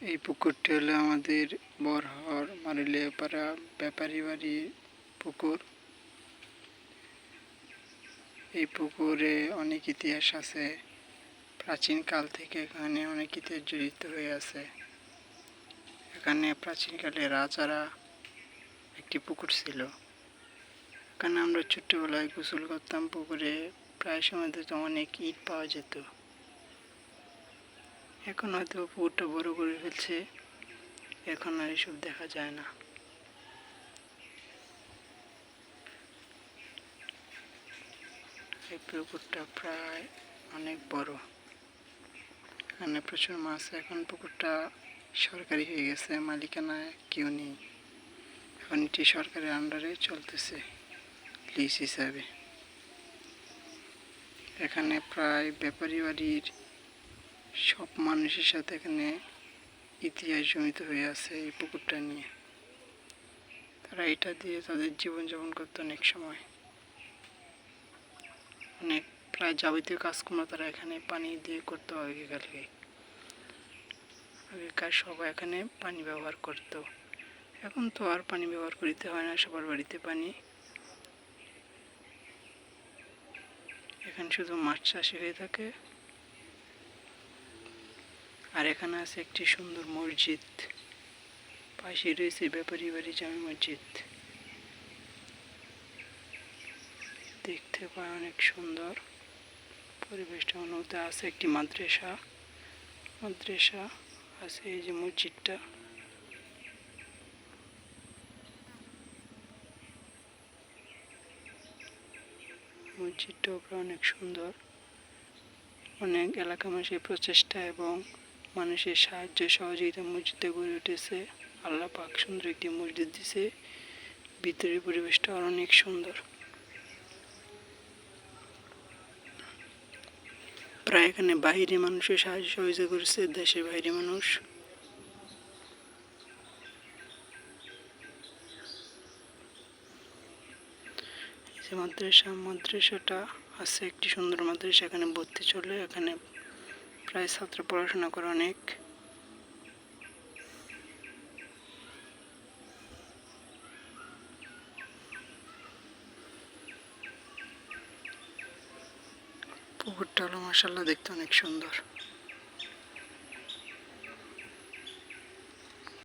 এই পুকুরটি হলো আমাদের বরহর, মারুলিয়াপাড়া ব্যাপারী বাড়ির পুকুর। এই পুকুরে অনেক ইতিহাস আছে। প্রাচীনকাল থেকে এখানে অনেক ইতিহাস জড়িত হয়ে আছে। এখানে প্রাচীনকালে রাজারা একটি পুকুর ছিল। এখানে আমরা ছোট্টবেলায় গোসল করতাম। পুকুরে প্রায় সময় তো অনেক ইট পাওয়া যেত। এখন হয়তো পুকুরটা বড় করে ফেলছে। এখন আর এসব দেখা যায় না। এই পুকুরটা প্রায় অনেক বড়। এখানে প্রচুর মাছ, এখন পুকুরটা সরকারি হয়ে গেছে, মালিকানায় কেউ নেই। এখন এটি সরকারের আন্ডারে চলতেছে লিজ হিসাবে। এখানে প্রায় ব্যাপারী বাড়ির সব মানুষের সাথে এখানে ইতিহাস জমিত হয়ে আছে এই পুকুরটা নিয়ে। তারা এটা দিয়ে তাদের জীবনযাপন করতো অনেক সময়। অনেক প্রায় যাবতীয় কাজকর্ম তারা এখানে পানি দিয়ে করতো আগেকালকে। আগেকার সবাই এখানে পানি ব্যবহার করত। এখন তো আর পানি ব্যবহার করিতে হয় না, সবার বাড়িতে পানি। এখানে শুধু মাছ চাষি হয়ে থাকে। আর এখানে আছে, একটি সুন্দর মসজিদ। পাশে রয়েছে ব্যাপারী বাড়ি জামি মসজিদ। দেখতে পায় অনেক সুন্দর। পরিবেশটা মধ্যে আছে একটি মাদ্রাসা। মাদ্রাসা আছে এই যে মসজিদটা। মসজিদটা অনেক সুন্দর। অনেক এলাকা মানুষের প্রচেষ্টা এবং মানুষের সাহায্য সহযোগিতা মসজিদে গড়ে উঠেছে। আল্লাহ পাক সুন্দর একটি মসজিদ দিছে। ভিতরের পরিবেশটা অনেক সুন্দর। প্রায় এখানে বাইরে মানুষের সাহায্য সহযোগিতা করেছে, দেশের বাইরে মানুষ। মাদ্রাসা, মাদ্রাসাটা আছে একটি সুন্দর মাদ্রাসা, এখানে ভর্তি চলে। এখানে প্রায় ছাত্র পড়াশোনা করে অনেক। পুকুরটা হলো মাসাল্লাহ দেখতে অনেক সুন্দর।